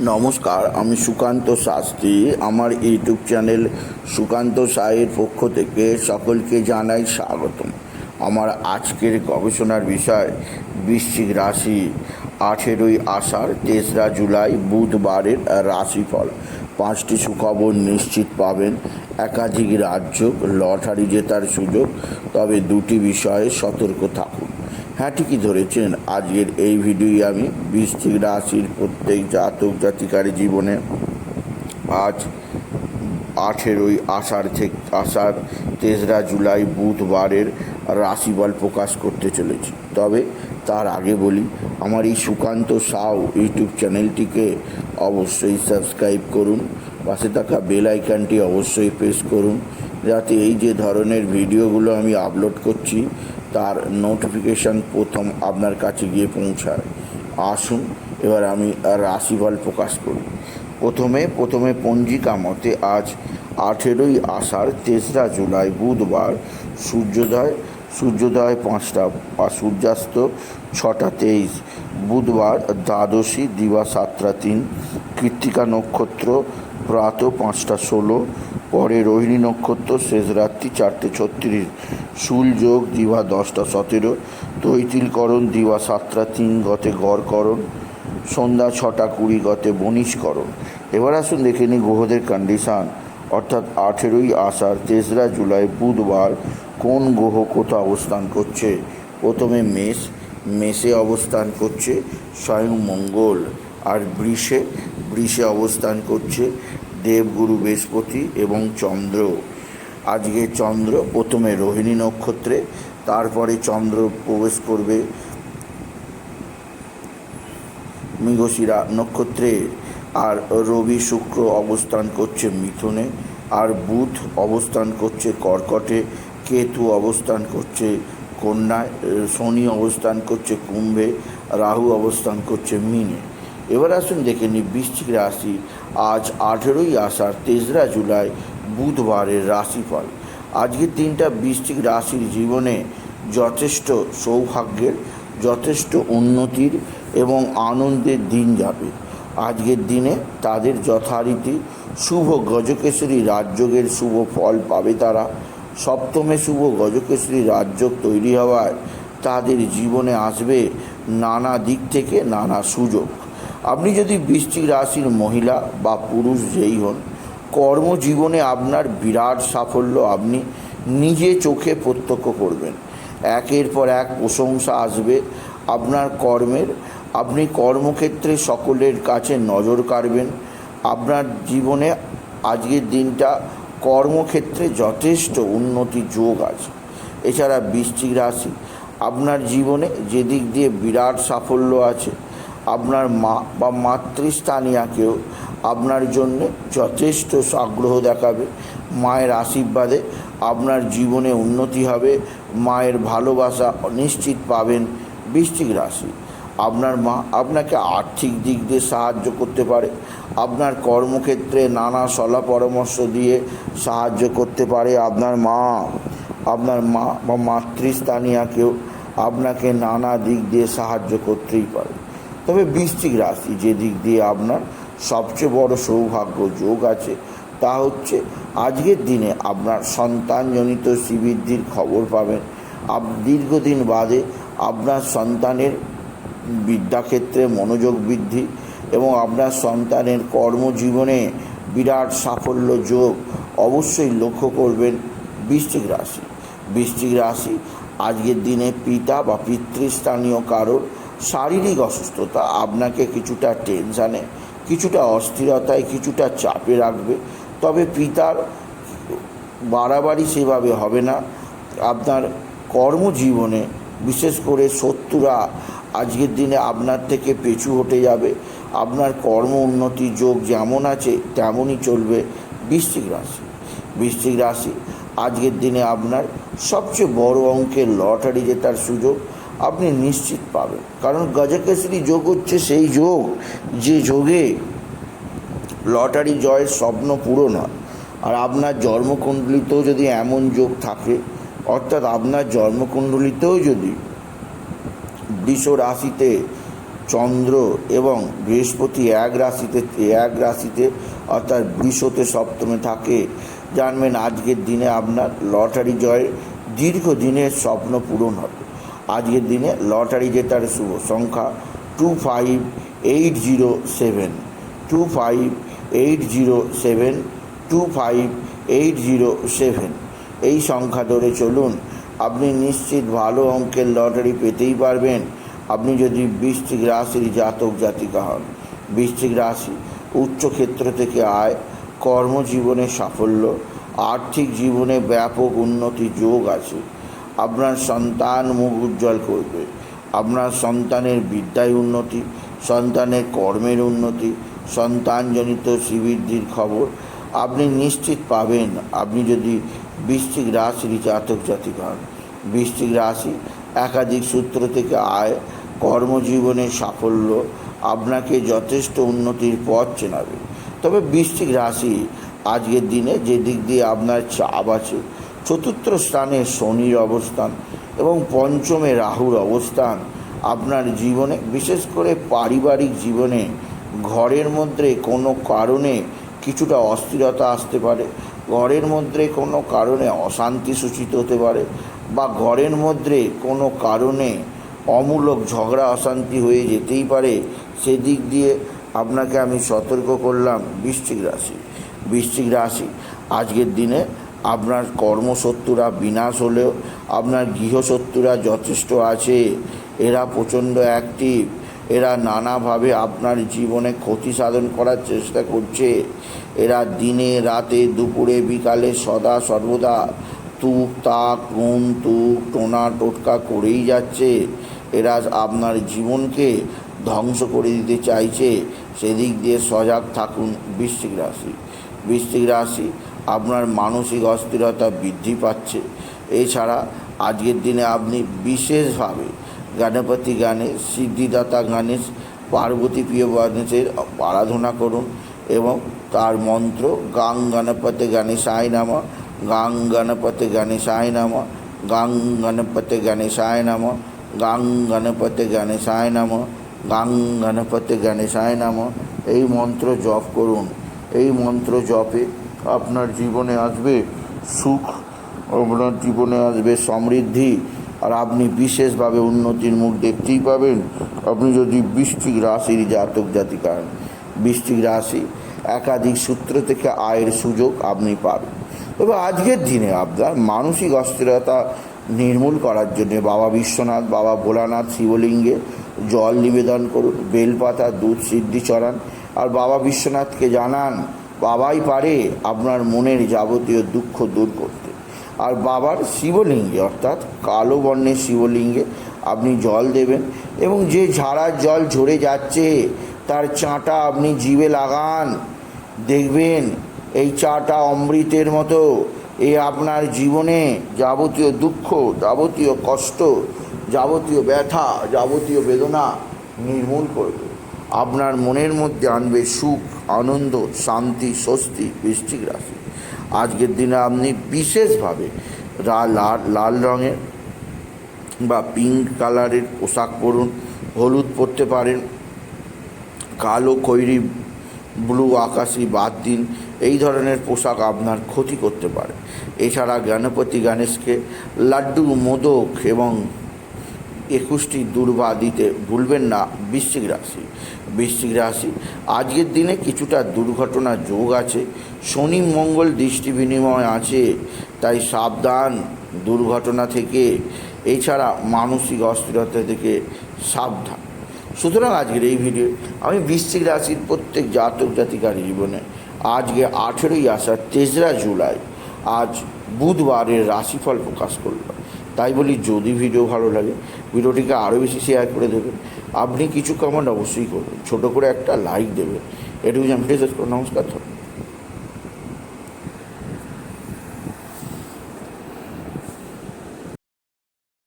নমস্কার, আমি সুকান্ত শাস্ত্রী। আমার ইউটিউব চ্যানেল সুকান্ত সাইয়ের পক্ষ থেকে সকলকে জানাই স্বাগতম। আমার আজকের গবেষণার বিষয় বৃশ্চিক রাশি। আঠেরোই আষাঢ়, তেসরা জুলাই, বুধবারের রাশিফল। পাঁচটি সুখবর নিশ্চিত পাবেন। একাধিক রাজ্য লটারি জেতার সুযোগ। তবে দুটি বিষয়ে সতর্ক থাকুন। হ্যাঁ ঠিকই ধরেছেন। আজকের এই ভিডিওই আমি বৃশ্চিক রাশির প্রত্যেক জাতক জাতিকারী জীবনে আজ আঠেরোই আষাঢ় থেকে আষাঢ় তেসরা জুলাই বুধবারের রাশিফল প্রকাশ করতে চলেছি। তবে তার আগে বলি, আমার এই সুকান্ত সাউ ইউটিউব চ্যানেলটিকে অবশ্যই সাবস্ক্রাইব করুন। পাশে থাকা বেল অবশ্যই প্রেস করুন। যাতে এই যে ধরনের ভিডিওগুলো আমি আপলোড করছি তার নোটিফিকেশান প্রথম আপনার কাছে গিয়ে পৌঁছায়। আসুন, এবার আমি রাশিফল প্রকাশ করি। প্রথমে প্রথমে পঞ্জিকা মতে আজ আঠেরোই আষাঢ়, তেসরা জুলাই বুধবার, সূর্যোদয় সূর্যোদয় পাঁচটা আর সূর্যাস্ত ছটা তেইশ, বুধবার দ্বাদশী দিবা সাতটা তিন, কৃত্তিকা নক্ষত্র প্রাত পাঁচটা ষোলো, পরে রোহিণী নক্ষত্র শেষ রাত্রি চারটে ছত্রিশ, শুল যোগ দশটা সতেরো, তৈতিলকরণ দিবা সাতটা তিন গতে গড়করণ, সন্ধ্যা ছটা কুড়ি গতে বনিশকরণ এবার আসুন দেখে নিই গ্রহদের কন্ডিশান অর্থাৎ আঠেরোই আষাঢ়, তেসরা জুলাই, বুধবার কোন গ্রহ কোথা অবস্থান করছে? প্রথমে মেষ, মেষে অবস্থান করছে স্বয়ং মঙ্গল, আর বৃষে বৃষে অবস্থান করছে দেবগুরু বৃহস্পতি এবং চন্দ্র। আজকে চন্দ্র প্রথমে রোহিণী নক্ষত্রে, তারপরে চন্দ্র প্রবেশ করবে মৃগশিরা নক্ষত্রে। আর রবি শুক্র অবস্থান করছে মিথুনে, আর বুধ অবস্থান করছে কর্কটে, কেতু অবস্থান করছে কন্যায়, শনি অবস্থান করছে কুম্ভে, রাহু অবস্থান করছে মিনে। এবার আসুন দেখে নিই বৃশ্চিক রাশি। আজ আঠেরোই আষাঢ়, তেসরা জুলাই, বুধবারের রাশিফল। আজকের দিনটা বৃশ্চিক রাশির জীবনে যথেষ্ট সৌভাগ্যের, যথেষ্ট উন্নতির এবং আনন্দের দিন যাবে। আজকের দিনে তাদের যথারীতি শুভ গজকেশরী রাজযোগের শুভ ফল পাবে তারা। সপ্তমে শুভ গজকেশরী রাজযোগ তৈরি হওয়ায় তাদের জীবনে আসবে নানা দিক থেকে নানা সুযোগ। আপনি যদি বৃশ্চিক রাশির মহিলা বা পুরুষ যেই হন, কর্মজীবনে আপনার বিরাট সাফল্য আপনি নিজে চোখে প্রত্যক্ষ করবেন। একের পর এক প্রশংসা আসবে আপনার কর্মের। আপনি কর্মক্ষেত্রে সকলের কাছে নজর কাড়বেন। আপনার জীবনে আজকের দিনটা কর্মক্ষেত্রে যথেষ্ট উন্নতি যোগ আছে। এছাড়া বৃশ্চিক রাশি, আপনার জীবনে যে দিক দিয়ে বিরাট সাফল্য আছে আপনার মা বা মাতৃস্থানীয়াকেও আপনার জন্য যথেষ্ট আগ্রহ দেখাবে, মায়ের আশীর্বাদে আপনার জীবনে উন্নতি হবে, মায়ের ভালোবাসা নিশ্চিত পাবেন বৃশ্চিক রাশি। আপনার মা আপনাকে আর্থিক দিক দিয়ে সাহায্য করতে পারে, আপনার কর্মক্ষেত্রে নানা সলা পরামর্শ দিয়ে সাহায্য করতে পারে আপনার মা। আপনার মা বা মাতৃস্থানীয়াকেও আপনাকে নানা দিক দিয়ে সাহায্য করতেই পারে। তবে বৃশ্চিক রাশি যে দিক দিয়ে আপনার সবচেয়ে বড় সৌভাগ্য যোগ আছে, তা হচ্ছে আজকের দিনে আপনার সন্তানজনিত শ্রীবৃদ্ধির খবর পাবেন। আপ, দীর্ঘদিন বাদে আপনার সন্তানের বিদ্যাক্ষেত্রে মনোযোগ বৃদ্ধি এবং আপনার সন্তানের কর্মজীবনে বিরাট সাফল্য যোগ অবশ্যই লক্ষ্য করবেন বৃশ্চিক রাশি। বৃশ্চিক রাশি আজকের দিনে পিতা বা পিতৃস্থানীয় কারোর শারীরিক অসুস্থতা আপনাকে কিছুটা টেনশানে, কিছুটা অস্থিরতায়, কিছুটা চাপে রাখবে। তবে পিতার বাড়াবাড়ি সেভাবে হবে না। আপনার কর্মজীবনে, বিশেষ করে শত্রুরা আজকের দিনে আপনার থেকে পেছু হটে যাবে। আপনার কর্ম উন্নতি যোগ যেমন আছে, তেমনই চলবে বৃশ্চিক রাশি। বৃশ্চিক রাশি আজকের দিনে আপনার সবচেয়ে বড় অঙ্কের লটারি জেতার সুযোগ। আপনি নিশ্চিত পাবেন। কারণ গজকেশরী যোগ হচ্ছে সেই যোগ, যে যোগে লটারি জয়ের স্বপ্ন পূরণ হয় আর আপনার জন্মকুণ্ডলিতেও যদি এমন যোগ থাকে, অর্থাৎ আপনার জন্মকুণ্ডলিতেও যদি বৃষ রাশিতে চন্দ্র এবং বৃহস্পতি এক রাশিতে এক রাশিতে, অর্থাৎ বৃষতে সপ্তমে থাকে, জানবেন আজকের দিনে আপনার লটারি জয়ের দীর্ঘদিনের স্বপ্ন পূরণ হবে। আজকের দিনে লটারি জেতার শুভ সংখ্যা two five eight zero seven two five eight zero seven two five eight zero seven এই সংখ্যা ধরে চলুন, আপনি নিশ্চিত ভালো অঙ্কের লটারি পেতেই পারবেন। আপনি যদি বৃশ্চিক রাশির জাতক, জাতিকা হন, বৃশ্চিক রাশি উচ্চক্ষেত্র থেকে আয়, কর্মজীবনে সাফল্য, আর্থিক জীবনে ব্যাপক উন্নতি, যোগ আছে। আপনার সন্তান মুখ উজ্জ্বল করবে। আপনার সন্তানের বিদ্যায় উন্নতি, সন্তানের কর্মের উন্নতি, সন্তানজনিত শ্রীবৃদ্ধির খবর আপনি নিশ্চিত পাবেন। আপনি যদি বৃশ্চিক রাশির জাতক জাতিক হন। বৃষ্টিক রাশি একাধিক সূত্র থেকে আয়, কর্মজীবনের সাফল্য আপনাকে যথেষ্ট উন্নতির পথ চেনাবে। তবে বৃষ্টিক রাশি আজকের দিনে যে দিক দিয়ে আপনার চাপ আছে চতুর্থ স্থানে শনির অবস্থান এবং পঞ্চমে রাহুর অবস্থান। আপনার জীবনে, বিশেষ করে পারিবারিক জীবনে, ঘরের মধ্যে কোনো কারণে কিছুটা অস্থিরতা আসতে পারে, ঘরের মধ্যে কোনো কারণে অশান্তি সূচিত হতে পারে বা ঘরের মধ্যে কোনো কারণে অমূলক ঝগড়া, অশান্তি হয়ে যেতেই পারে, সেদিক দিয়ে আপনাকে আমি সতর্ক করলাম বৃশ্চিক রাশি। বৃশ্চিক রাশি, আজকের দিনে আপনার কর্মশত্রুরা বিনাশ হলেও আপনার গৃহশত্রুরা যথেষ্ট আছে। এরা প্রচণ্ড অ্যাক্টিভ এরা নানাভাবে আপনার জীবনে ক্ষতি সাধন করার চেষ্টা করছে। এরা দিনে, রাতে, দুপুরে, বিকালে সদা, সর্বদা তুক, তাক রুম তুক, টোনা, টোটকা করেই যাচ্ছে। এরা আপনার জীবনকে ধ্বংস করে দিতে চাইছে। সেদিক দিয়ে সজাগ থাকুন বৃশ্চিক রাশি। বৃশ্চিক রাশি আপনার মানসিক অস্থিরতা বৃদ্ধি পাচ্ছে। এছাড়া আজকের দিনে আপনি বিশেষভাবে গণপতি গণেশ সিদ্ধিদাতা গণেশ পার্বতী প্রিয় গণেশের আরাধনা করুন এবং তার মন্ত্র, গাং গণপতি গণেশায় নামা, গাং গণপতি গণেশায় নামা, গাং গণপতি গণেশায় নামা, গাং গণপতি গণেশায় নামা, গাং গণপতি গণেশায় নামা। এই মন্ত্র জপ করুন। এই মন্ত্র জপে আপনার জীবনে আসবে সুখ, আপনার জীবনে আসবে সমৃদ্ধি, আর আপনি বিশেষভাবে উন্নতির মুখ দেখতেই পাবেন আপনি যদি বৃষ্টিক রাশির জাতক হন। বৃশ্চিক রাশি, একাধিক সূত্র থেকে আয়ের সুযোগ আপনি পাবেন তবে আজকের দিনে আপনার মানসিক অস্থিরতা নির্মূল করার জন্যে বাবা বিশ্বনাথ, বাবা ভোলানাথ শিবলিঙ্গে জল নিবেদন করুন, বেলপাতা, দুধ সিদ্ধি চড়ান আর বাবা বিশ্বনাথকে জানান বাবাই পারে আপনার মনের যাবতীয় দুঃখ দূর করতে। আর বাবার শিবলিঙ্গে, অর্থাৎ কালো বর্ণের শিবলিঙ্গে আপনি জল দেবেন এবং যে ঝাড়ার জল ঝরে যাচ্ছে, তার চাঁটা আপনি জিভে লাগান। দেখবেন এই চাটা অমৃতের মতো। এ আপনার জীবনে যাবতীয় দুঃখ, যাবতীয় কষ্ট, যাবতীয় ব্যথা, যাবতীয় বেদনা নির্মূল করবে আপনার মনের মধ্যে আনবে সুখ, আনন্দ, শান্তি, স্বস্তি বৃষ্টিক রাশি। আজকের দিনে আপনি বিশেষভাবে লাল লাল রঙের বা পিঙ্ক কালারের পোশাক পরুন, হলুদ পরতে পারেন, কালো, খৈরি ব্লু আকাশি বাদ দিন, এই ধরনের পোশাক আপনার ক্ষতি করতে পারে। এছাড়া গণপতি গণেশকে লাড্ডু, মোদক এবং একুশটি দুর্বা দিতে ভুলবেন না বৃশ্চিক রাশি। বৃশ্চিক রাশি, আজকের দিনে কিছুটা দুর্ঘটনা যোগ আছে, শনি মঙ্গল দৃষ্টি বিনিময় আছে, তাই সাবধান দুর্ঘটনা থেকে, এছাড়া মানসিক অস্থিরতা থেকে সাবধান। সুতরাং আজকের এই ভিডিও, আমি বৃশ্চিক রাশির প্রত্যেক জাতক জাতিকার জীবনে, আজকে আঠেরোই আসার তেসরা জুলাই, আজ বুধবারের রাশিফল প্রকাশ করলাম। তাই বলি যদি ভিডিও ভালো লাগে, ভিডিওটিকে আরও বেশি শেয়ার করে দেবেন। আপনি কিছু কমেন্ট অবশ্যই করবেন। ছোটো করে একটা লাইক দেবেন। এটুকু আমি নমস্কার, ধন্যবাদ।